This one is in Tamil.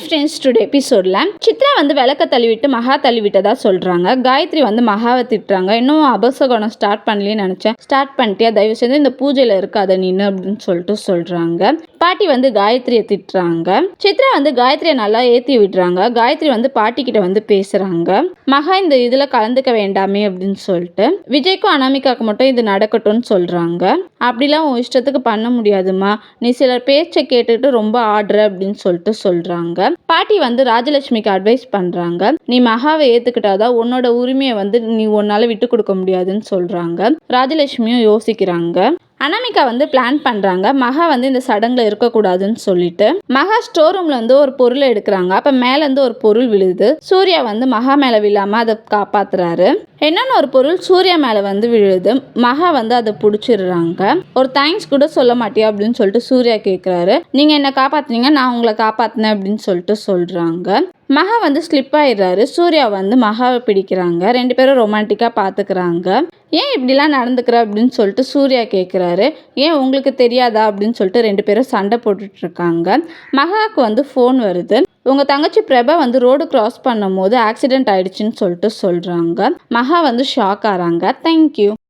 ஃப்ரெண்ட்ஸ் டுடே எபிசோடில் சித்ரா வந்து விளக்க தள்ளிவிட்டு மகா தள்ளிவிட்டதா சொல்கிறாங்க காயத்ரி வந்து மகாவை திட்டுறாங்க. இன்னும் அபசகோணம் ஸ்டார்ட் பண்ணலன்னு நினச்சேன். ஸ்டார்ட் பண்ணிட்டியா? தயவு செஞ்சு இந்த பூஜையில் இருக்காத நின்று அப்படின்னு சொல்லிட்டு சொல்கிறாங்க பாட்டி வந்து காயத்ரியை திட்டுறாங்க. சித்ரா வந்து காயத்ரியை நல்லா ஏற்றி விடுறாங்க. காயத்ரி வந்து பாட்டி கிட்ட வந்து பேசுகிறாங்க மகா இந்த இதில் கலந்துக்க வேண்டாமே அப்படின்னு சொல்லிட்டு. விஜய்க்கும் அனாமிகாவுக்கு மட்டும் இது நடக்கட்டும்னு சொல்கிறாங்க அப்படிலாம் உன் இஷ்டத்துக்கு பண்ண முடியாதும்மா. நீ சிலர் பேச்சை கேட்டுட்டு ரொம்ப ஆடுற அப்படின்னு சொல்லிட்டு சொல்கிறாங்க பாட்டி வந்து ராஜலட்சுமிக்கு அட்வைஸ் பண்ணுறாங்க நீ மகாவை ஏற்றுக்கிட்டாதான் உன்னோட உரிமையை வந்து நீ உன்னால் விட்டு கொடுக்க முடியாதுன்னு சொல்கிறாங்க ராஜலட்சுமியும் யோசிக்கிறாங்க. அனாமிகா வந்து பிளான் பண்ணுறாங்க மகா வந்து இந்த சடங்கில் இருக்கக்கூடாதுன்னு சொல்லிட்டு. மகா ஸ்டோர் ரூமில் வந்து ஒரு பொருளை எடுக்கிறாங்க. அப்போ மேலேருந்து ஒரு பொருள் விழுது. சூர்யா வந்து மகா மேலே விழாமல் அதை காப்பாத்துறாரு. என்னென்னு ஒரு பொருள் சூர்யா மேலே வந்து விழுது. மகா வந்து அதை பிடிச்சிடுறாங்க. ஒரு தேங்க்ஸ் கூட சொல்ல மாட்டியா அப்படின்னு சொல்லிட்டு சூர்யா கேட்குறாரு நீங்கள் என்னை காப்பாற்றுனீங்க நான் உங்களை காப்பாற்றினேன் அப்படின்னு சொல்லிட்டு சொல்கிறாங்க மகா வந்து ஸ்லிப் ஆயிடுறாரு. சூர்யா வந்து மகாவை பிடிக்கிறாங்க. ரெண்டு பேரும் ரொமான்டிக்காக பார்த்துக்கிறாங்க ஏன் இப்படிலாம் நடந்துக்கிற? அப்படின்னு சொல்லிட்டு சூர்யா கேட்குறாரு ஏன் உங்களுக்கு தெரியாதா? அப்படின்னு சொல்லிட்டு ரெண்டு பேரும் சண்டை போட்டுட்ருக்காங்க. மகாவுக்கு வந்து ஃபோன் வருது. உங்கள் தங்கச்சி பிரபா வந்து ரோடு கிராஸ் பண்ணும் போது ஆக்சிடென்ட் ஆயிடுச்சுன்னு சொல்லிட்டு சொல்கிறாங்க மகா வந்து ஷாக் ஆகிறாங்க. தேங்க்யூ